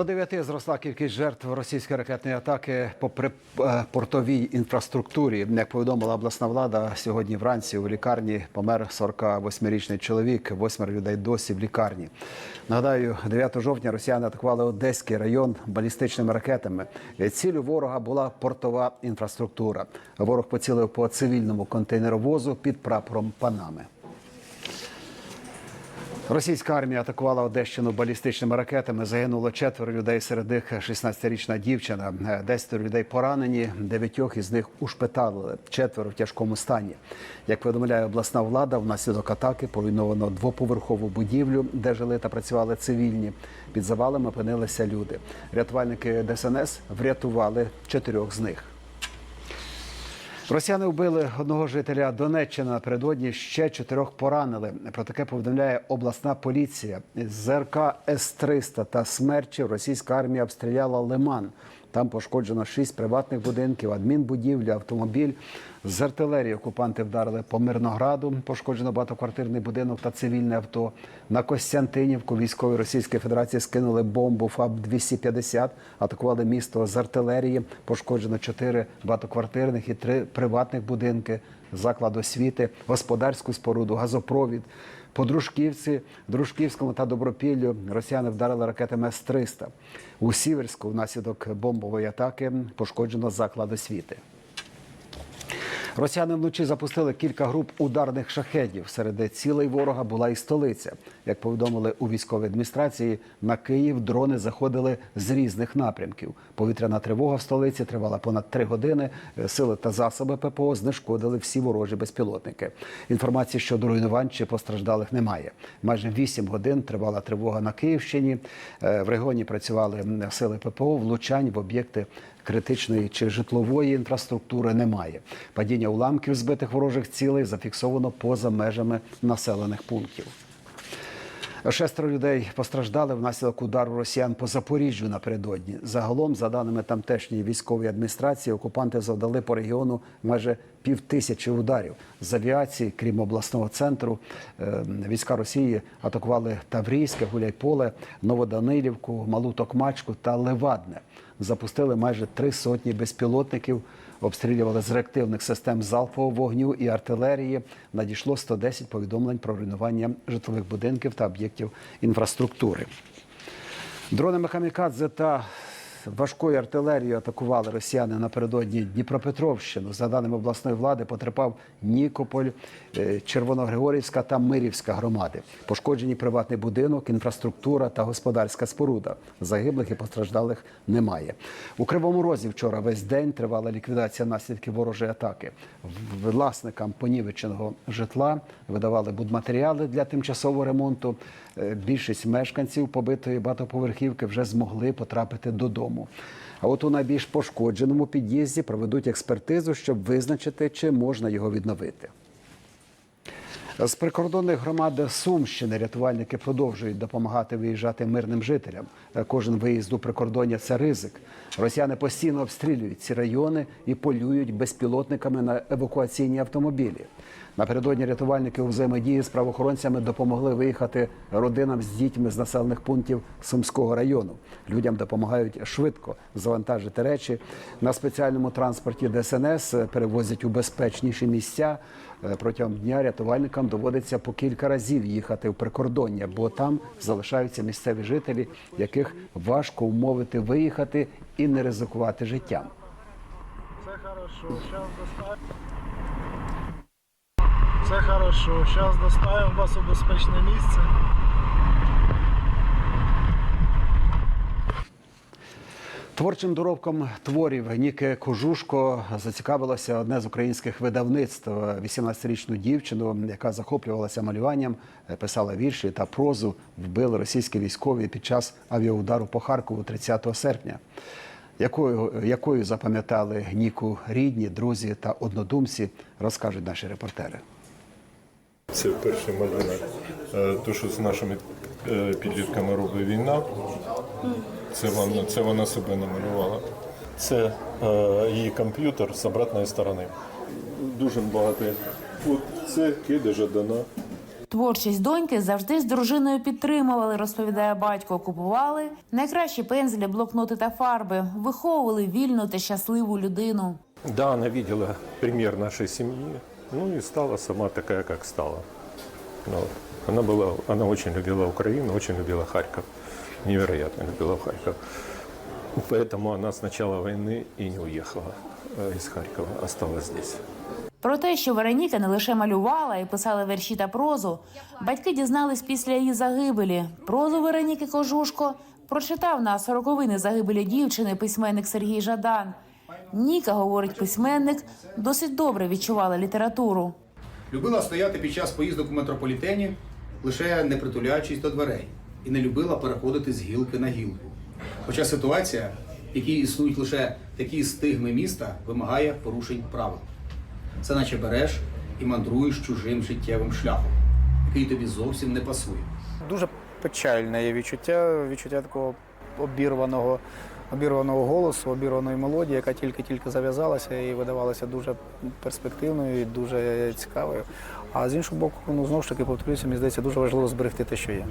До дев'яти зросла кількість жертв російської ракетної атаки по при- е, портовій інфраструктурі. Як повідомила обласна влада, сьогодні вранці у лікарні помер 48-річний чоловік. Восьмеро людей досі в лікарні. Нагадаю, 9 жовтня росіяни атакували Одеський район балістичними ракетами. Цілю ворога була портова інфраструктура. Ворог поцілив по цивільному контейнеровозу під прапором Панами. Російська армія атакувала Одещину балістичними ракетами. Загинуло четверо людей. Серед них 16-річна дівчина. Десятеро людей поранені. Дев'ятьох із них ушпиталили. Четверо в тяжкому стані. Як повідомляє обласна влада, внаслідок атаки поруйновано двоповерхову будівлю, де жили та працювали цивільні. Під завалами опинилися люди. Рятувальники ДСНС врятували чотирьох з них. Росіяни вбили одного жителя Донеччини. Напередодні ще чотирьох поранили. Про таке повідомляє обласна поліція. З РК С-300 та смерчів російська армія обстріляла Лиман. Там пошкоджено шість приватних будинків, адмінбудівлі, автомобіль. З артилерії окупанти вдарили по Мирнограду. Пошкоджено багатоквартирний будинок та цивільне авто. На Костянтинівку військові Російської Федерації скинули бомбу ФАБ-250, атакували місто з артилерії. Пошкоджено чотири багатоквартирних і три приватних будинки, заклад освіти, господарську споруду, газопровід. По Дружківці, Дружківському та Добропіллю росіяни вдарили ракетами С-300. У Сіверську внаслідок бомбової атаки пошкоджено заклад освіти. Росіяни вночі запустили кілька груп ударних шахедів. Серед цілей ворога була і столиця. Як повідомили у військовій адміністрації, на Київ дрони заходили з різних напрямків. Повітряна тривога в столиці тривала понад три години. Сили та засоби ППО знешкодили всі ворожі безпілотники. Інформації щодо руйнувань чи постраждалих немає. Майже вісім годин тривала тривога на Київщині. Е, В регіоні працювали сили ППО, влучань в об'єкти критичної чи житлової інфраструктури немає. Падіння уламків збитих ворожих цілей зафіксовано поза межами населених пунктів. Шестеро людей постраждали внаслідок удару росіян по Запоріжжю напередодні. Загалом, за даними тамтешньої військової адміністрації, окупанти завдали по регіону майже півтисячі ударів. З авіації, крім обласного центру, е, війська Росії атакували Таврійське, Гуляйполе, Новоданилівку, Малу Токмачку та Левадне. Запустили майже три сотні безпілотників, обстрілювали з реактивних систем залпового вогню і артилерії. Надійшло 110 повідомлень про руйнування житлових будинків та об'єктів інфраструктури. Дронами камікадзе та важкою артилерією атакували росіяни напередодні Дніпропетровщину. За даними обласної влади, потерпав Нікополь, е, Червоногригорівська та Мирівська громади. Пошкоджені приватний будинок, інфраструктура та господарська споруда. Загиблих і постраждалих немає. У Кривому Розі вчора весь день тривала ліквідація наслідків ворожої атаки. Власникам понівеченого житла видавали будматеріали для тимчасового ремонту. Е, Більшість мешканців побитої багатоповерхівки вже змогли потрапити додому. А от у найбільш пошкодженому під'їзді проведуть експертизу, щоб визначити, чи можна його відновити. З прикордонних громад Сумщини рятувальники продовжують допомагати виїжджати мирним жителям. Е, Кожен виїзд у прикордоння це ризик. Росіяни постійно обстрілюють ці райони і полюють безпілотниками на евакуаційні автомобілі. Напередодні рятувальники у взаємодії з правоохоронцями допомогли виїхати родинам з дітьми з населених пунктів Сумського району. Людям допомагають швидко завантажити речі на спеціальному транспорті ДСНС, перевозять у безпечніші місця. Е, Протягом дня рятувальникам доводиться по кілька разів їхати в прикордоння, бо там залишаються місцеві жителі, яких важко умовити виїхати і не ризикувати життям. Все хорошо, Все хорошо, сейчас доставим вас у безпечне місце. Творчим доробком творів Ніки Кожушко зацікавилося одне з українських видавництв. 18-річну дівчину, яка захоплювалася малюванням, писала вірші та прозу, вбили російські військові під час авіаудару по Харкову 30 серпня. Якою, якою запам'ятали Ніку рідні, друзі та однодумці, розкажуть наші репортери. Це перший малюнок. Е, То, що з нашими е, підлітками робить війна, це вона, це вона себе намалювала. Це е, її комп'ютер з обратної сторони. Дуже багато. От це киди Жадана. Творчість доньки завжди з дружиною підтримували, розповідає батько. Купували найкращі пензлі, блокноти та фарби, виховували вільну та щасливу людину. Да, она видела пример нашей семьи, ну и стала сама такая, как стала. Ну, вот. она, была, она очень любила Украину, очень любила Харьков. Невероятно любила Харьков. Поэтому она с начала войны и не уехала э, из Харькова, осталась здесь. Про те, що Вероніка не лише малювала і писала вірші та прозу, батьки дізнались після її загибелі. Прозу Вероніки Кожушко прочитав на сороковини загибелі дівчини письменник Сергій Жадан. Ніка, говорить письменник, досить добре відчувала літературу. Любила стояти під час поїздок у метрополітені, лише не притуляючись до дверей, і не любила переходити з гілки на гілку. Хоча ситуація, в якій існують лише такі стигми міста, вимагає порушень правил. Це наче береш і мандруєш чужим життєвим шляхом, який тобі зовсім не пасує. Дуже печальне є відчуття, відчуття такого обірваного, обірваного голосу, обірваної мелодії, яка тільки-тільки зав'язалася і видавалася дуже перспективною і дуже цікавою. А з іншого боку, ну знову ж таки повторюся, мені здається, дуже важливо зберегти те, що є.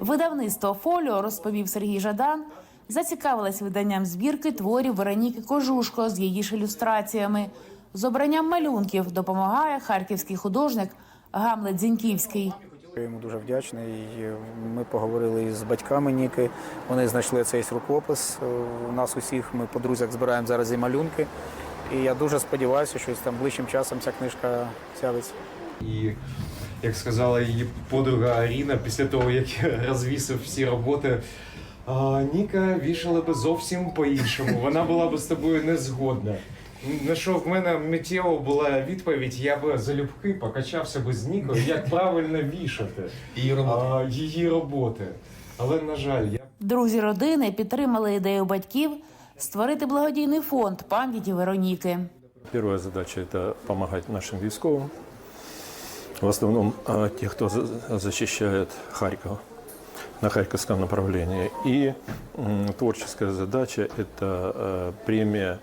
Видавництво Фоліо, розповів Сергій Жадан, зацікавилось виданням збірки творів Вероніки Кожушко з її ж ілюстраціями. З обранням малюнків допомагає харківський художник Гамлет Зіньківський. Я йому дуже вдячний. Ми поговорили із батьками Ніки. Вони знайшли цей рукопис. У нас усіх ми по друзях збираємо зараз і малюнки. І я дуже сподіваюся, що там ближчим часом ця книжка з'явиться. І як сказала її подруга Аріна, після того як я розвісив всі роботи, а, Ніка вішала би зовсім по-іншому. Вона була б з тобою не згодна. На що в мене миттєво була відповідь, я би залюбки покачався би з Нікою, як правильно вішати Її робота. а, її роботи. Але, на жаль, я Друзі родини підтримали ідею батьків створити благодійний фонд пам'яті Вероніки. Первая задача – это помогать нашим військовым, в основном а, тех, кто за- защищает Харьков на Харьковском направлении. И м, творческая задача – это э, премия,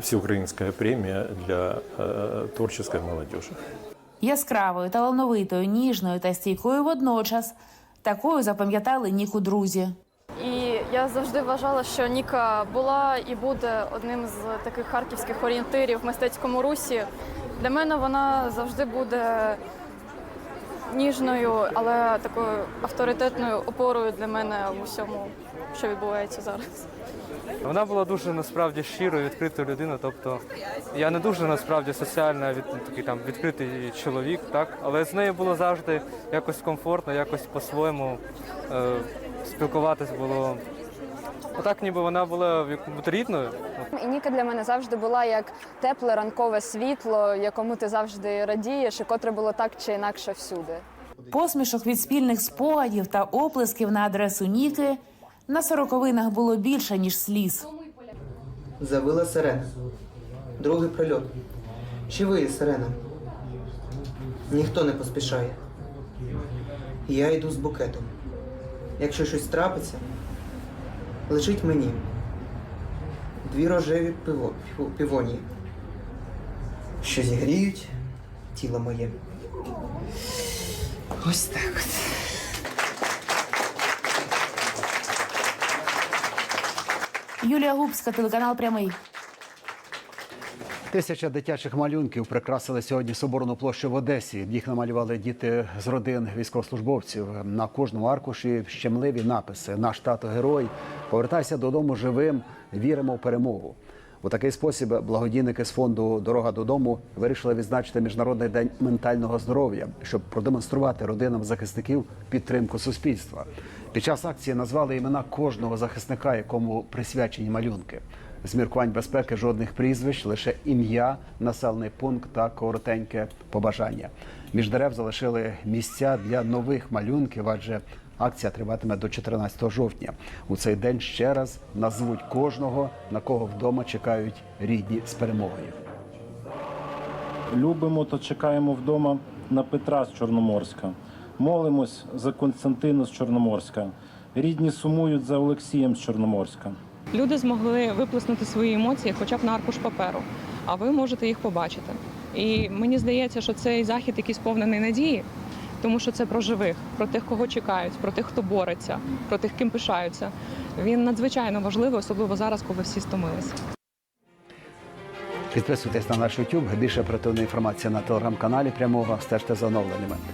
всеукраинская премия для э, творческой молодежи. Яскравою, талановитою, ніжною та стійкою водночас. Такою запам'ятали Ніку друзі. І я завжди вважала, що Ніка була і буде одним з таких харківських орієнтирів в мистецькому русі. Для мене вона завжди буде ніжною, але такою авторитетною опорою для мене в усьому, що відбувається зараз. Вона була дуже насправді щирою, відкритою людиною. Тобто я не дуже насправді соціально від, такий там відкритий чоловік, так але з нею було завжди якось комфортно, якось по-своєму е, спілкуватись було. Отак, ніби вона була рідною. І Ніка для мене завжди була як тепле ранкове світло, якому ти завжди радієш, і котре було так чи інакше всюди. Посмішок від спільних спогадів та оплесків на адресу Ніки на сороковинах було більше, ніж сліз. Завила сирена. Другий прильот. Чи виє сирена? Ніхто не поспішає. Я йду з букетом. Якщо щось трапиться, лежить мені. Дві рожеві пиво, піво- півонії, що зігріють тіло моє. Ось так. от. Юлія Губська, телеканал Прямий. Тисяча дитячих малюнків прикрасили сьогодні Соборну площу в Одесі. Їх намалювали діти з родин військовослужбовців. На кожному аркуші щемливі написи Наш тато герой. Повертайся додому живим. Віримо в перемогу. У такий спосіб благодійники з фонду Дорога додому вирішили відзначити міжнародний день ментального здоров'я, щоб продемонструвати родинам захисників підтримку суспільства. Під час акції назвали імена кожного захисника, якому присвячені малюнки. З міркувань безпеки жодних прізвищ, лише ім'я, населений пункт та коротеньке побажання. Між дерев залишили місця для нових малюнків, адже акція триватиме до 14 жовтня. У цей день ще раз назвуть кожного, на кого вдома чекають рідні з перемогою. Любимо та чекаємо вдома на Петра з Чорноморська. Молимось за Константина з Чорноморська. Рідні сумують за Олексієм з Чорноморська. люди змогли виплеснути свої емоції хоча б на аркуш паперу, а ви можете їх побачити. І мені здається, що цей захід, який сповнений надії, тому що це про живих, про тих, кого чекають, про тих, хто бореться, про тих, ким пишаються. Він надзвичайно важливий, особливо зараз, коли всі стомилися. Підписуйтесь на наш YouTube. Більше оперативної інформації на телеграм-каналі прямого. Стежте за оновленнями.